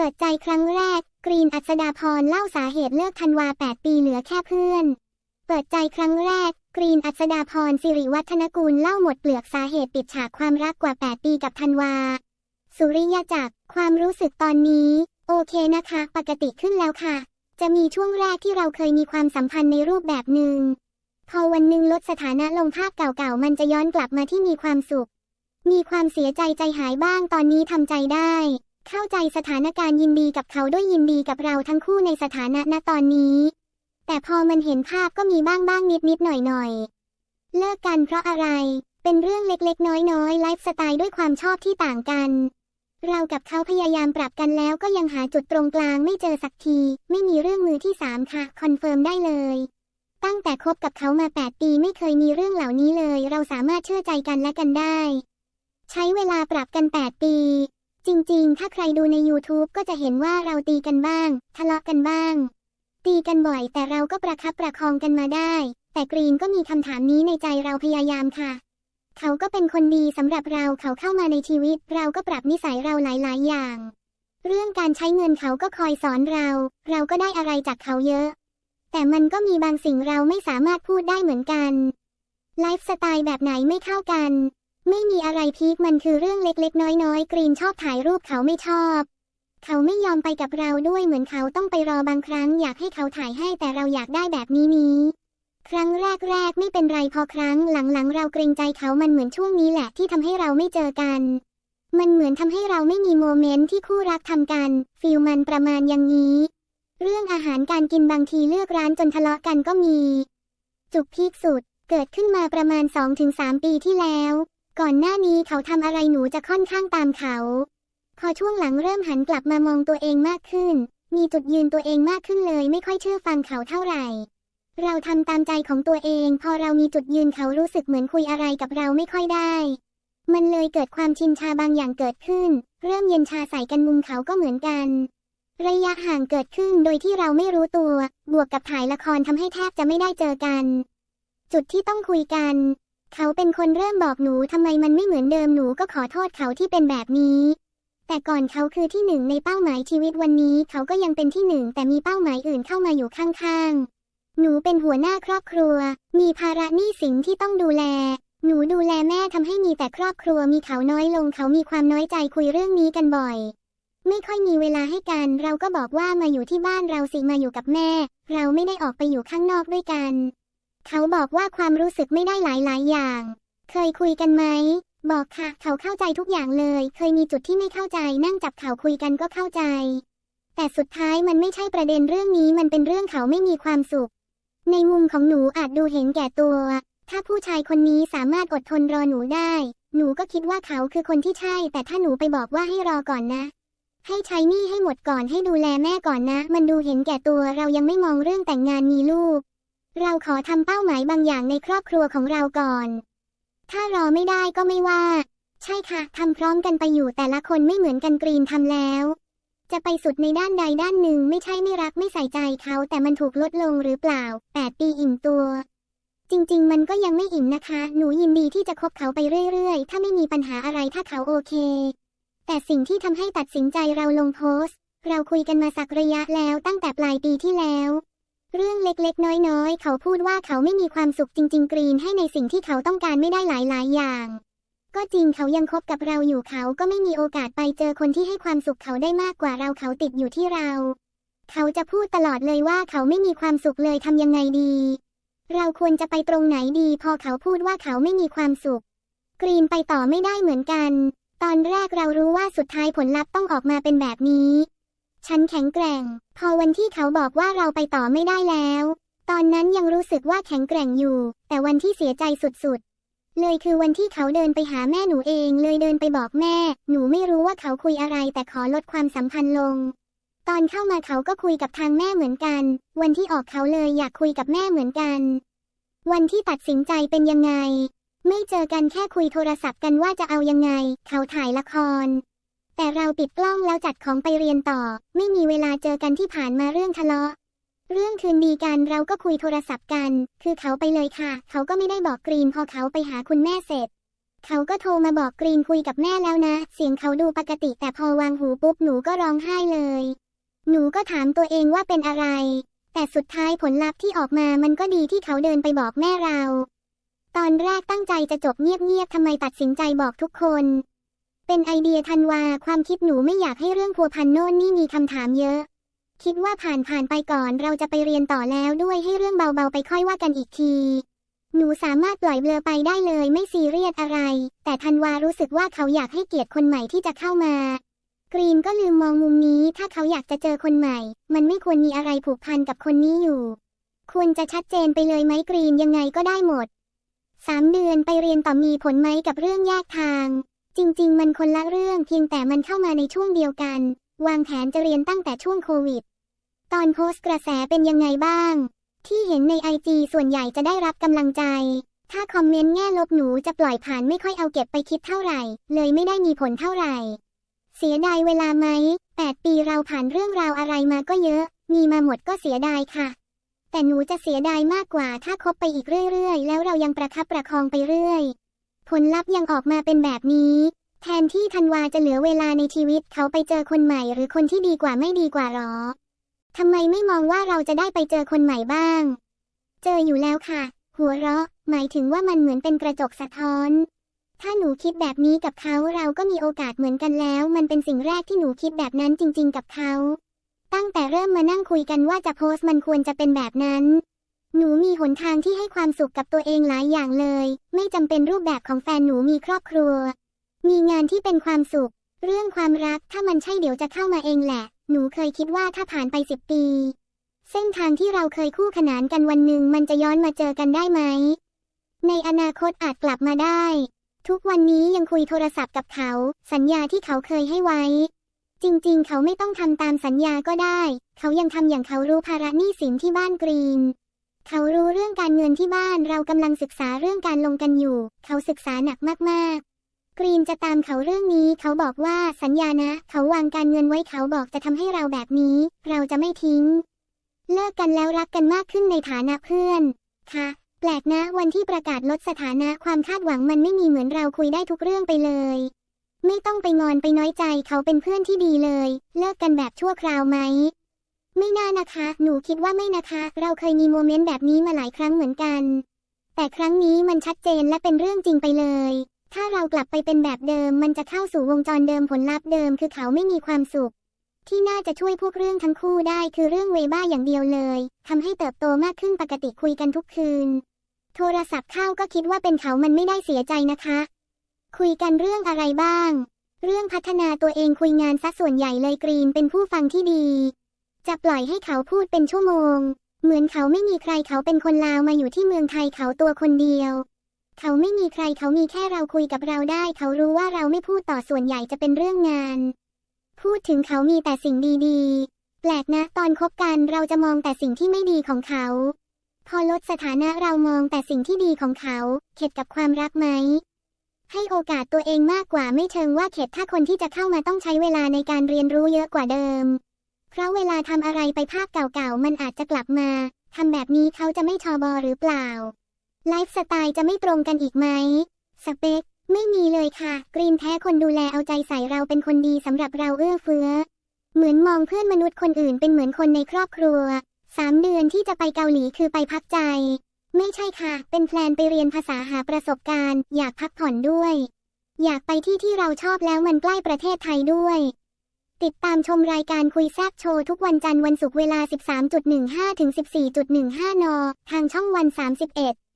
ปิดใจครั้งแรก กรีนอัศดาพรเล่าสาเหตุเลิกธันวา 8 ปีเหลือแค่เพื่อน เปิดใจครั้งแรก กรีนอัศดาพรสิริวัฒนกุลเล่าหมดเปลือกสาเหตุปิดฉากความรักกว่า 8 ปีกับธันวา สุริยจักรความรู้สึกตอนนี้ โอเคนะคะ ปกติขึ้นแล้วค่ะ จะมีช่วงแรกที่เราเคยมีความสัมพันธ์ในรูปแบบหนึ่งพอวันหนึ่งลดสถานะลงภาพเก่าๆ มันจะย้อนกลับมาที่มีความสุข มีความเสียใจใจหายบ้างตอนนี้ทำใจได้ เข้าใจสถานการณ์ยินดีกับเขาด้วยยินดีกับเราทั้งคู่ในสถานะณตอนนี้ แต่พอมันเห็นภาพก็มีบ้างบ้างนิดนิดหน่อยหน่อยๆเลิกกันเพราะอะไร เป็นเรื่องเล็กๆ น้อยๆไลฟ์สไตล์ด้วยความชอบที่ต่างกัน เรากับเขาพยายามปรับกันแล้วก็ยังหาจุดตรงกลางไม่เจอสักที ไม่มีเรื่องมือที่สามค่ะ คอนเฟิร์มได้เลยตั้งแต่คบกับเขามา 8 ปีไม่เคยมีเรื่องเหล่านี้เลย เราสามารถเชื่อใจกันและกันได้ ใช้เวลาปรับกัน 8 ปี จริงๆ ถ้าใครดูใน YouTube ก็จะเห็นว่าเราตีกันบ้าง ทะเลาะกันบ้าง ตีกันบ่อยแต่เราก็ประคับประคองกันมาได้ แต่กรีนก็มีคำถามนี้ในใจเราพยายามค่ะ เขาก็เป็นคนดีสำหรับเราเขาเข้ามาในชีวิต เราก็ปรับนิสัยเราหลายๆ อย่าง เรื่องการใช้เงินเขาก็คอยสอนเรา เราก็ได้อะไรจากเขาเยอะ แต่มันก็มีบางสิ่งเราไม่สามารถพูดได้เหมือนกัน ไลฟ์สไตล์แบบไหนไม่เข้ากัน ไม่มีอะไรพีคมันคือเรื่องเล็กๆ น้อยๆ กรีนชอบถ่ายรูปเขาไม่ชอบ เขาไม่ยอมไปกับเราด้วยเหมือนเขาต้องไปรอบางครั้ง อยากให้เขาถ่ายให้แต่เราอยากได้แบบนี้นี้ ครั้งแรกๆ ไม่เป็นไรพอครั้งหลังๆ เราเกรงใจเขามันเหมือนช่วงนี้แหละที่ทำให้เราไม่เจอกัน มันเหมือนทำให้เราไม่มีโมเมนต์ที่คู่รักทำกันฟีลมันประมาณอย่างนี้ เรื่องอาหารการกินบางทีเลือกร้านจนทะเลาะกันก็มี จุกพีคสุดเกิดขึ้นมาประมาณ 2-3 ปีที่แล้ว ก่อนหน้านี้เขาทำอะไรหนูจะค่อนข้างตามเขา พอช่วงหลังเริ่มหันกลับมามองตัวเองมากขึ้น มีจุดยืนตัวเองมากขึ้นเลย ไม่ค่อยเชื่อฟังเขาเท่าไหร่ เราทำตามใจของตัวเอง พอเรามีจุดยืนเขารู้สึกเหมือนคุยอะไรกับเราไม่ค่อยได้ มันเลยเกิดความชินชาบางอย่างเกิดขึ้น เริ่มเย็นชาใส่กันมุมเขาก็เหมือนกัน ระยะห่างเกิดขึ้นโดยที่เราไม่รู้ตัว บวกกับถ่ายละครทำให้แทบจะไม่ได้เจอกัน จุดที่ต้องคุยกัน เขาเป็นคนเริ่มบอกหนูทำไมมันไม่เหมือนเดิมหนูก็ขอโทษเขาที่เป็นแบบนี้ แต่ก่อนเขาคือที่หนึ่งในเป้าหมายชีวิตวันนี้ เขาก็ยังเป็นที่หนึ่งแต่มีเป้าหมายอื่นเข้ามาอยู่ข้างๆ หนูเป็นหัวหน้าครอบครัว มีภาระหนี้สินที่ต้องดูแล หนูดูแลแม่ทำให้มีแต่ครอบครัวมีเขาน้อยลง เขามีความน้อยใจคุยเรื่องนี้กันบ่อย ไม่ค่อยมีเวลาให้กัน เราก็บอกว่ามาอยู่ที่บ้านเราสิมาอยู่กับแม่ เราไม่ได้ออกไปอยู่ข้างนอกด้วยกัน เขาบอกว่าความรู้สึกไม่ได้หลายหลายอย่าง เคยคุยกันไหม บอกค่ะ เขาเข้าใจทุกอย่างเลย เคยมีจุดที่ไม่เข้าใจ นั่งจับเขาคุยกันก็เข้าใจ แต่สุดท้ายมันไม่ใช่ประเด็นเรื่องนี้ มันเป็นเรื่องเขาไม่มีความสุข ในมุมของหนูอาจดูเห็นแก่ตัว ถ้าผู้ชายคนนี้สามารถอดทนรอหนูได้ หนูก็คิดว่าเขาคือคนที่ใช่ แต่ถ้าหนูไปบอกว่าให้รอก่อนนะให้ใช้หนี้ให้หมดก่อนให้ดูแลแม่ก่อนนะ มันดูเห็นแก่ตัวเรายังไม่มองเรื่องแต่งงานมีลูก เราขอทำเป้าหมายบางอย่างในครอบครัวของเราก่อน ถ้ารอไม่ได้ก็ไม่ว่า ใช่ค่ะทำพร้อมกันไปอยู่แต่ละคนไม่เหมือนกันกรีนทำแล้ว จะไปสุดในด้านใดด้านหนึ่งไม่ใช่ไม่รักไม่ใส่ใจเขาแต่มันถูกลดลงหรือเปล่า8ปีอิ่มตัว จริง ๆ มันก็ยังไม่อิ่มนะคะ หนูยินดีที่จะคบเขาไปเรื่อยๆ ถ้าไม่มีปัญหาอะไรถ้าเขาโอเค แต่สิ่งที่ทำให้ตัดสินใจเราลงโพสต์ เราคุยกันมาสักระยะแล้วตั้งแต่ปลายปีที่แล้ว เรื่องเล็กๆ น้อยๆ เขาพูดว่าเขาไม่มีความสุขจริง ๆ กรีนให้ในสิ่งที่เขาต้องการไม่ได้หลายๆ อย่าง ก็จริงเขายังคบกับเราอยู่เขาก็ไม่มีโอกาสไปเจอคนที่ให้ความสุขเขาได้มากกว่าเราเขาติดอยู่ที่เรา เขาจะพูดตลอดเลยว่าเขาไม่มีความสุขเลยทำยังไงดี เราควรจะไปตรงไหนดี พอเขาพูดว่าเขาไม่มีความสุข กรีนไปต่อไม่ได้เหมือนกัน ตอนแรกเรารู้ว่าสุดท้ายผลลัพธ์ต้องออกมาเป็นแบบนี้ ฉันแข็งแกร่ง พอวันที่เขาบอกว่าเราไปต่อไม่ได้แล้ว ตอนนั้นยังรู้สึกว่าแข็งแกร่งอยู่ แต่วันที่เสียใจสุดๆ เลยคือวันที่เขาเดินไปหาแม่หนูเอง เลยเดินไปบอกแม่ หนูไม่รู้ว่าเขาคุยอะไร แต่ขอลดความสัมพันธ์ลง ตอนเข้ามาเขาก็คุยกับทางแม่เหมือนกัน วันที่ออกเขาเลยอยากคุยกับแม่เหมือนกัน วันที่ตัดสินใจเป็นยังไง ไม่เจอกันแค่คุยโทรศัพท์กันว่าจะเอายังไง เขาถ่ายละคร แต่เราปิดกล้องแล้วจัดของไปเรียนต่อ ไม่มีเวลาเจอกันที่ผ่านมาเรื่องทะเลาะ เรื่องคืนดีกันเราก็คุยโทรศัพท์กัน คือเขาไปเลยค่ะ เขาก็ไม่ได้บอกกรีนพอเขาไปหาคุณแม่เสร็จ เขาก็โทรมาบอกกรีนคุยกับแม่แล้วนะ เสียงเขาดูปกติแต่พอวางหูปุ๊บหนูก็ร้องไห้เลย หนูก็ถามตัวเองว่าเป็นอะไร แต่สุดท้ายผลลัพธ์ที่ออกมามันก็ดีที่เขาเดินไปบอกแม่เรา ตอนแรกตั้งใจจะจบเงียบๆทำไมตัดสินใจบอกทุกคน เป็นไอเดียทันวาความคิดหนูไม่อยากให้เรื่องพัวพันโน่นนี่มีคำถามเยอะ คิดว่าผ่านผ่านไปก่อนเราจะไปเรียนต่อแล้วด้วยให้เรื่องเบาๆไปค่อยว่ากันอีกที หนูสามารถปล่อยเบลอไปได้เลยไม่ซีเรียสอะไร แต่ธันวารู้สึกว่าเขาอยากให้เกียรติคนใหม่ที่จะเข้ามากรีนก็ลืมมองมุมนี้ถ้าเขาอยากจะเจอคนใหม่ มันไม่ควรมีอะไรผูกพันกับคนนี้อยู่ ควรจะชัดเจนไปเลยไหมกรีนยังไงก็ได้หมดสามเดือนไปเรียนต่อมีผลไหมกับเรื่องแยกทาง จริง ๆ มันคนละเรื่องเพียงแต่มันเข้ามาในช่วงเดียวกัน วางแผนจะเรียนตั้งแต่ช่วงโควิด ตอนโพสต์กระแสเป็นยังไงบ้าง ที่เห็นในไอจีส่วนใหญ่จะได้รับกำลังใจ ถ้าคอมเมนต์แง่ลบหนูจะปล่อยผ่านไม่ค่อยเอาเก็บไปคิดเท่าไหร่ เลยไม่ได้มีผลเท่าไหร่ เสียดายเวลาไหมแปดปีเราผ่านเรื่องราวอะไรมาก็เยอะ มีมาหมดก็เสียดายค่ะ แต่หนูจะเสียดายมากกว่าถ้าคบไปอีกเรื่อยๆ แล้วเรายังประคับประคองไปเรื่อย ผลลัพธ์ยังออกมาเป็นแบบนี้ แทนที่ธันวาจะเหลือเวลาในชีวิตเขาไปเจอคนใหม่หรือคนที่ดีกว่าไม่ดีกว่าหรอทำไมไม่มองว่าเราจะได้ไปเจอคนใหม่บ้าง เจออยู่แล้วค่ะ หัวเราะ หมายถึงว่ามันเหมือนเป็นกระจกสะท้อน ถ้าหนูคิดแบบนี้กับเขาเราก็มีโอกาสเหมือนกันแล้ว มันเป็นสิ่งแรกที่หนูคิดแบบนั้นจริง ๆ กับเขา ตั้งแต่เริ่มมานั่งคุยกันว่าจะโพสต์มันควรจะเป็นแบบนั้น หนูมีหนทางที่ให้ความสุขกับตัวเองหลายอย่างเลย ไม่จำเป็นรูปแบบของแฟนหนูมีครอบครัว มีงานที่เป็นความสุข เรื่องความรักถ้ามันใช่เดี๋ยวจะเข้ามาเองแหละ หนูเคยคิดว่าถ้าผ่านไปสิบปี เส้นทางที่เราเคยคู่ขนานกันวันหนึ่งมันจะย้อนมาเจอกันได้ไหม ในอนาคตอาจกลับมาได้ ทุกวันนี้ยังคุยโทรศัพท์กับเขา สัญญาที่เขาเคยให้ไว้ จริงๆ เขาไม่ต้องทำตามสัญญาก็ได้ เขายังทำอย่างเขารู้ภาระหนี้สินที่บ้านกรีน เขารู้เรื่องการเงินที่บ้านเรากำลังศึกษาเรื่องการลงกันอยู่ เขาศึกษาหนักมากๆ กรีนจะตามเขาเรื่องนี้เขาบอกว่าสัญญานะ เขาวางการเงินไว้เขาบอกจะทำให้เราแบบนี้ เราจะไม่ทิ้ง เลิกกันแล้วรักกันมากขึ้นในฐานะเพื่อนค่ะแปลกนะวันที่ประกาศลดสถานะความคาดหวังมันไม่มีเหมือนเราคุยได้ทุกเรื่องไปเลย ไม่ต้องไปงอนไปน้อยใจเขาเป็นเพื่อนที่ดีเลย เลิกกันแบบชั่วคราวไหม ไม่น่านะคะ หนูคิดว่าไม่นะคะ เราเคยมีโมเมนต์แบบนี้มาหลายครั้งเหมือนกัน แต่ครั้งนี้มันชัดเจนและเป็นเรื่องจริงไปเลย ถ้าเรากลับไปเป็นแบบเดิม มันจะเข้าสู่วงจรเดิมผลลัพธ์เดิม คือเขาไม่มีความสุข ที่น่าจะช่วยพวกเรื่องทั้งคู่ได้คือเรื่องเวบ้าอย่างเดียวเลยทำให้เติบโตมากขึ้นปกติคุยกันทุกคืน โทรศัพท์เข้าก็คิดว่าเป็นเขามันไม่ได้เสียใจนะคะ คุยกันเรื่องอะไรบ้าง เรื่องพัฒนาตัวเองคุยงานซะส่วนใหญ่เลยกรีนเป็นผู้ฟังที่ดี จะปล่อยให้เขาพูดเป็นชั่วโมง เหมือนเขาไม่มีใครเขาเป็นคนลาวมาอยู่ที่เมืองไทยเขาตัวคนเดียว เขาไม่มีใครเขามีแค่เราคุยกับเราได้ เขารู้ว่าเราไม่พูดต่อส่วนใหญ่จะเป็นเรื่องงาน พูดถึงเขามีแต่สิ่งดีๆ แปลกนะ ตอนคบกันเราจะมองแต่สิ่งที่ไม่ดีของเขา พอลดสถานะเรามองแต่สิ่งที่ดีของเขา เข็ดกับความรักไหมให้โอกาสตัวเองมากกว่าไม่เชิงว่าเข็ดถ้าคนที่จะเข้ามาต้องใช้เวลาในการเรียนรู้เยอะกว่าเดิม เพราะเวลาทำอะไรไปภาพเก่าๆ มันอาจจะกลับมา ทำแบบนี้เขาจะไม่ชอบอหรือเปล่า ไลฟ์สไตล์จะไม่ตรงกันอีกไหม สเปค ไม่มีเลยค่ะ กรีนแท้คนดูแลเอาใจใส่เราเป็นคนดีสำหรับเราเอื้อเฟื้อ เหมือนมองเพื่อนมนุษย์คนอื่นเป็นเหมือนคนในครอบครัว สามเดือนที่จะไปเกาหลีคือไปพักใจ ไม่ใช่ค่ะ เป็นแพลนไปเรียนภาษาหาประสบการณ์ อยากพักผ่อนด้วย อยากไปที่ที่เราชอบแล้วมันใกล้ประเทศไทยด้วย ติดตามชมรายการคุยแซบโชว์ทุกวันจันทร์วันศุกร์เวลา 13.15 ถึง 14.15 น ทางช่องวัน 31